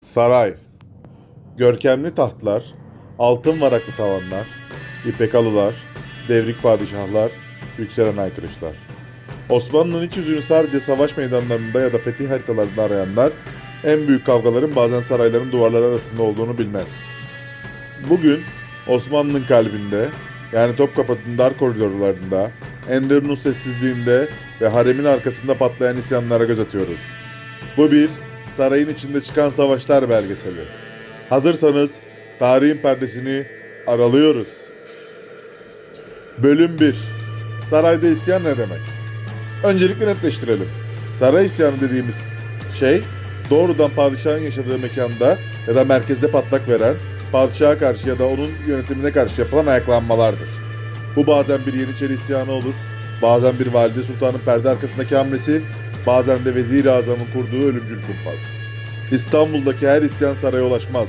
Saray. Görkemli tahtlar, altın varaklı tavanlar, ipek halılar, devrik padişahlar, yükselen aykırışlar. Osmanlı'nın iç yüzünü sadece savaş meydanlarında ya da fetih haritalarında arayanlar, en büyük kavgaların bazen sarayların duvarları arasında olduğunu bilmez. Bugün Osmanlı'nın kalbinde, yani Topkapı'nın dar koridorlarında, Enderun'un sessizliğinde ve haremin arkasında patlayan isyanlara göz atıyoruz. Bu bir sarayın içinde çıkan savaşlar belgeseli. Hazırsanız tarihin perdesini aralıyoruz. Bölüm 1 Sarayda isyan ne demek? Öncelikle netleştirelim. Saray isyanı dediğimiz şey doğrudan padişahın yaşadığı mekanda ya da merkezde patlak veren padişaha karşı ya da onun yönetimine karşı yapılan ayaklanmalardır. Bu bazen bir Yeniçeri isyanı olur, bazen bir valide sultanın perde arkasındaki hamlesi, bazen de vezir-i azamın kurduğu ölümcül kumpas. İstanbul'daki her isyan saraya ulaşmaz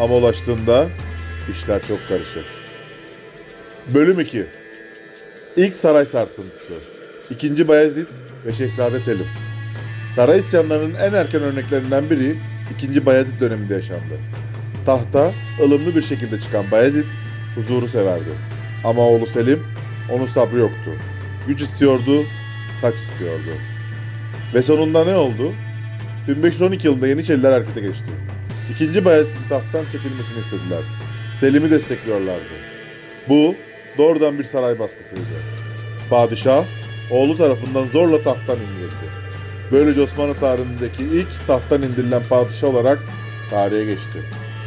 ama ulaştığında işler çok karışır. Bölüm 2 İlk saray sarsıntısı 2. Bayezid ve Şehzade Selim Saray isyanlarının en erken örneklerinden biri 2. Bayezid döneminde yaşandı. Tahta ılımlı bir şekilde çıkan Bayezid huzuru severdi. Ama oğlu Selim onun sabrı yoktu. Güç istiyordu, taç istiyordu. Ve sonunda ne oldu? 1512 yılında Yeniçeriler harekete geçti. İkinci Bayezid'in tahttan çekilmesini istediler. Selim'i destekliyorlardı. Bu doğrudan bir saray baskısıydı. Padişah oğlu tarafından zorla tahttan indirildi. Böylece Osmanlı tarihindeki ilk tahttan indirilen padişah olarak tarihe geçti.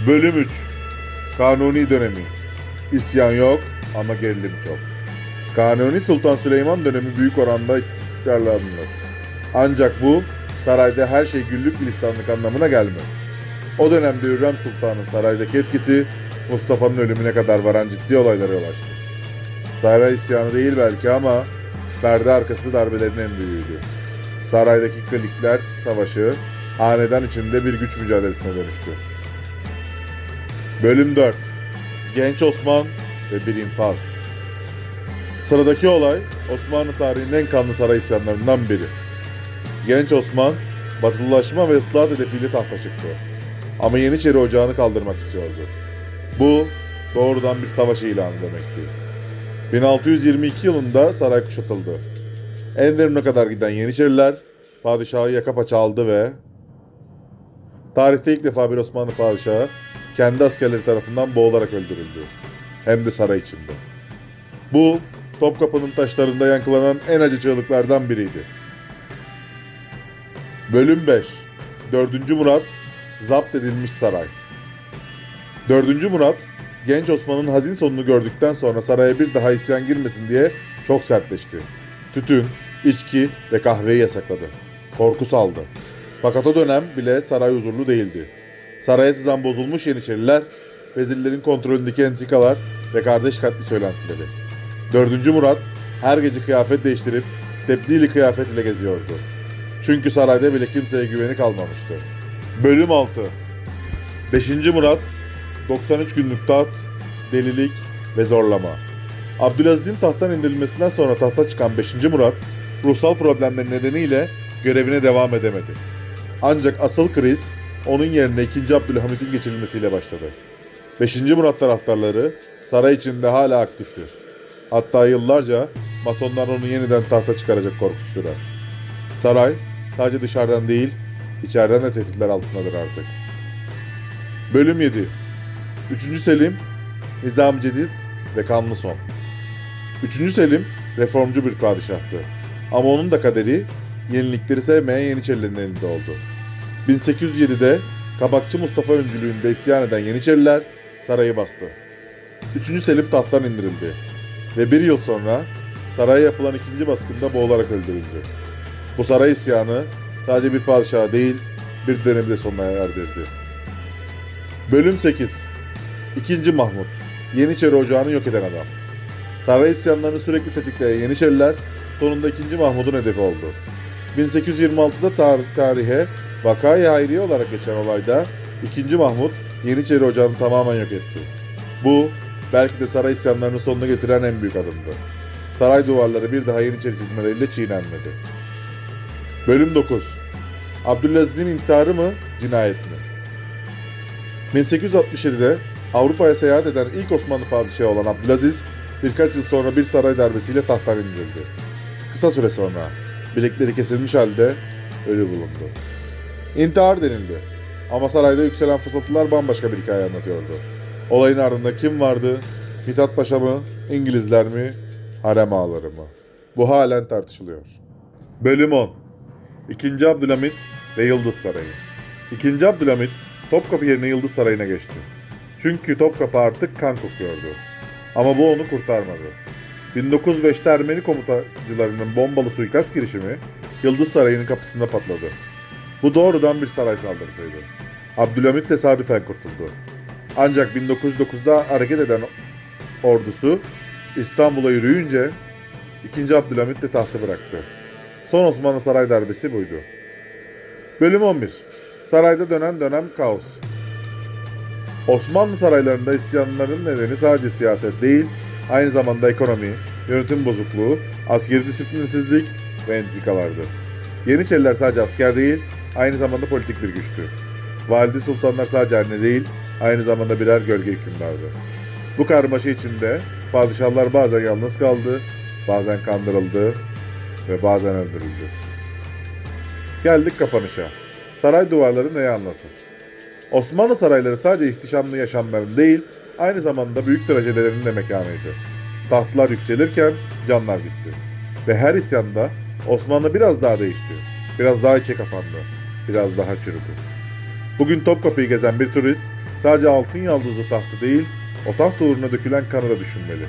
Bölüm 3 Kanuni dönemi İsyan yok ama gerilim çok. Kanuni Sultan Süleyman dönemi büyük oranda istikrarlı alınır. Ancak bu sarayda her şey güllük gülistanlık anlamına gelmez. O dönemde Hürrem Sultan'ın saraydaki etkisi Mustafa'nın ölümüne kadar varan ciddi olaylara yol açtı. Saray isyanı değil belki ama perde arkası darbelerin en büyüğüydü. Saraydaki klikler savaşı hanedan içinde bir güç mücadelesine dönüştü. Bölüm 4 Genç Osman ve bir infaz Sıradaki olay Osmanlı tarihinin en kanlı saray isyanlarından biri. Genç Osman, batılılaşma ve ıslahat hedefiyle tahta çıktı. Ama Yeniçeri ocağını kaldırmak istiyordu. Bu doğrudan bir savaş ilanı demekti. 1622 yılında saray kuşatıldı. Enderun'a kadar giden Yeniçeriler padişahı yaka paça aldı ve tarihte ilk defa bir Osmanlı padişahı kendi askerleri tarafından boğularak öldürüldü. Hem de saray içinde. Bu Topkapı'nın taşlarında yankılanan en acı çığlıklardan biriydi. Bölüm 5 4. Murat Zapt edilmiş saray 4. Murat genç Osman'ın hazin sonunu gördükten sonra saraya bir daha isyan girmesin diye çok sertleşti. Tütün, içki ve kahveyi yasakladı. Korku saldı. Fakat o dönem bile saray huzurlu değildi. Saraya sızan bozulmuş Yeniçeriler, vezirlerin kontrolündeki entikalar ve kardeş katli söylentileri. 4. Murat her gece kıyafet değiştirip tebdili kıyafet ile geziyordu. Çünkü sarayda bile kimseye güveni kalmamıştı. Bölüm 6 5. Murat 93 günlük taht, delilik ve zorlama. Abdülaziz'in tahttan indirilmesinden sonra tahta çıkan 5. Murat, ruhsal problemleri nedeniyle görevine devam edemedi. Ancak asıl kriz onun yerine 2. Abdülhamit'in geçirilmesiyle başladı. 5. Murat taraftarları saray içinde hala aktifti. Hatta yıllarca masonlar onu yeniden tahta çıkaracak korkusu sürer. Saray sadece dışarıdan değil, içeriden de tehditler altındadır artık. Bölüm 7 3. Selim, Nizam Cedid ve Kanlı Son. 3. Selim, reformcu bir padişahtı. Ama onun da kaderi, yenilikleri sevmeyen Yeniçerilerin elinde oldu. 1807'de Kabakçı Mustafa öncülüğünde isyan eden Yeniçeriler sarayı bastı. 3. Selim tahttan indirildi. Ve bir yıl sonra saraya yapılan ikinci baskında boğularak öldürüldü. Bu saray isyanı sadece bir padişahı değil, bir dönemi de sonuna erdirdi. Bölüm 8 İkinci Mahmut Yeniçeri Ocağı'nı yok eden adam. Saray isyanlarını sürekli tetikleyen Yeniçeriler sonunda 2. Mahmut'un hedefi oldu. 1826'da tar- tarihe Vakayı Hayriye olarak geçen olayda 2. Mahmut Yeniçeri Ocağı'nı tamamen yok etti. Bu belki de saray isyanlarının sonuna getiren en büyük adımdı. Saray duvarları bir daha Yeniçeri çizmeleriyle çiğnenmedi. Bölüm 9 Abdülaziz'in intiharı mı, cinayet mi? 1867'de Avrupa'ya seyahat eden ilk Osmanlı padişahı olan Abdülaziz birkaç yıl sonra bir saray darbesiyle tahttan indirildi. Kısa süre sonra bilekleri kesilmiş halde ölü bulundu. İntihar denildi. Ama sarayda yükselen fısıltılar bambaşka bir hikaye anlatıyordu. Olayın ardında kim vardı? Mithat Paşa mı? İngilizler mi? Harem ağaları mı? Bu halen tartışılıyor. Bölüm 10 İkinci Abdülhamit ve Yıldız Sarayı İkinci Abdülhamit Topkapı yerine Yıldız Sarayı'na geçti. Çünkü Topkapı artık kan kokuyordu. Ama bu onu kurtarmadı. 1905'te Ermeni komutacılarının bombalı suikast girişimi Yıldız Sarayı'nın kapısında patladı. Bu doğrudan bir saray saldırısıydı. Abdülhamit tesadüfen kurtuldu. Ancak 1909'da hareket eden ordusu İstanbul'a yürüyünce 2. Abdülhamit de tahtı bıraktı. Son Osmanlı saray darbesi buydu. Bölüm 11 Sarayda dönen dönem kaos Osmanlı saraylarında isyanların nedeni sadece siyaset değil, aynı zamanda ekonomi, yönetim bozukluğu, askeri disiplinsizlik ve entrikalardı. Yeniçeriler sadece asker değil, aynı zamanda politik bir güçtü. Valide sultanlar sadece anne değil, aynı zamanda birer gölge hükümdardı. Bu karmaşa içinde padişahlar bazen yalnız kaldı, bazen kandırıldı ve bazen öldürüldü. Geldik kapanışa. Saray duvarları neyi anlatır? Osmanlı sarayları sadece ihtişamlı yaşamların değil, aynı zamanda büyük trajedilerin de mekanıydı. Tahtlar yükselirken canlar gitti. Ve her isyanda Osmanlı biraz daha değişti. Biraz daha içe kapandı. Biraz daha çürüdü. Bugün Topkapı'yı gezen bir turist sadece altın yaldızlı tahtı değil, o taht uğruna dökülen kanı da düşünmeli.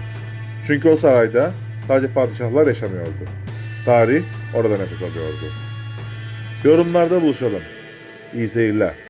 Çünkü o sarayda sadece padişahlar yaşamıyordu. Tarih orada nefes alıyordu. Yorumlarda buluşalım. İyi seyirler.